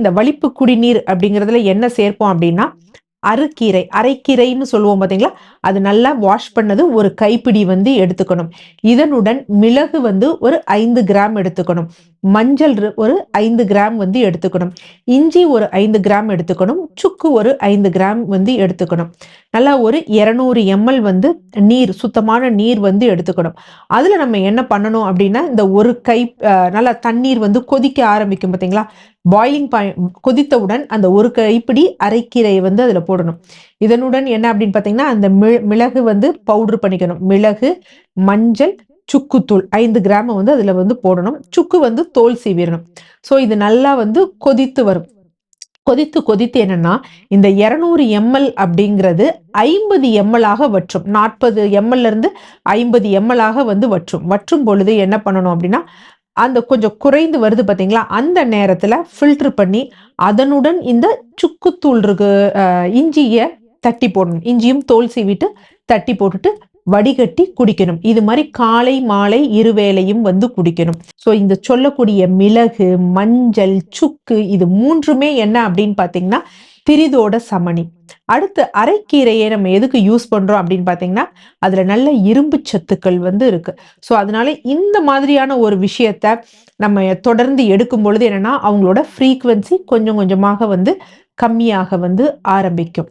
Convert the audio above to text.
இந்த வலிப்பு குடிநீர் அப்படிங்கிறதுல என்ன சேர்ப்போம் அப்படின்னா அரைக்கீரை அரைக்கீரைன்னு சொல்லுவோம் பார்த்தீங்களா அது நல்லா வாஷ் பண்ணது ஒரு கைப்பிடி வந்து எடுத்துக்கணும். இதனுடன் மிளகு வந்து ஒரு ஐந்து கிராம் எடுத்துக்கணும். மஞ்சள் ஒரு ஐந்து கிராம் வந்து எடுத்துக்கணும். இஞ்சி ஒரு ஐந்து கிராம் எடுத்துக்கணும். சுக்கு ஒரு ஐந்து கிராம் வந்து எடுத்துக்கணும். நல்லா ஒரு இரநூறு எம்எல் வந்து நீர் சுத்தமான நீர் வந்து எடுத்துக்கணும். அதில் நம்ம என்ன பண்ணணும் அப்படின்னா இந்த ஒரு கை நல்லா தண்ணீர் வந்து கொதிக்க ஆரம்பிக்கும் பார்த்தீங்களா பாயிலிங் பாய் கொதித்தவுடன் அந்த ஒரு கைப்பிடி அரைக்கீரையை வந்து அதில் போடணும். இதனுடன் என்ன அப்படின்னு பார்த்தீங்கன்னா அந்த மிளகு வந்து பவுட்ரு பண்ணிக்கணும். மிளகு மஞ்சள் சுக்குத்தூள் ஐந்து கிராம் வந்து அதில் வந்து போடணும். சுக்கு வந்து தோல் சீவிடணும் ஸோ இது நல்லா வந்து கொதித்து வரும். கொதித்து கொதித்து என்னன்னா இந்த இரநூறு எம்எல் அப்படிங்கிறது ஐம்பது எம்எல்லாக வற்றும். நாற்பது எம்எல்ல இருந்து ஐம்பது எம்எல்லாக வந்து வற்றும். வற்றும் பொழுது என்ன பண்ணணும் அப்படின்னா அந்த கொஞ்சம் குறைந்து வருது பார்த்தீங்களா அந்த நேரத்தில் ஃபில்டர் பண்ணி அதனுடன் இந்த சுக்குத்தூள் இருக்கு இஞ்சியை தட்டி போடணும். இஞ்சியும் தோல் சீவிட்டு தட்டி போட்டுட்டு வடிகட்டி குடிக்கணும். இது மாதிரி காலை மாலை இருவேளையும் வந்து குடிக்கணும். ஸோ இந்த சொல்லக்கூடிய மிளகு மஞ்சள் சுக்கு இது மூன்றுமே என்ன அப்படின்னு பார்த்தீங்கன்னா திரிதோட சமணி. அடுத்து அரைக்கீரையை நம்ம எதுக்கு யூஸ் பண்றோம் அப்படின்னு பார்த்தீங்கன்னா அதுல நல்ல இரும்பு சத்துக்கள் வந்து இருக்கு. ஸோ அதனால இந்த மாதிரியான ஒரு விஷயத்த நம்ம தொடர்ந்து எடுக்கும் பொழுது என்னன்னா அவங்களோட ஃப்ரீக்குவென்சி கொஞ்சம் கொஞ்சமாக வந்து கம்மியாக வந்து ஆரம்பிக்கும்.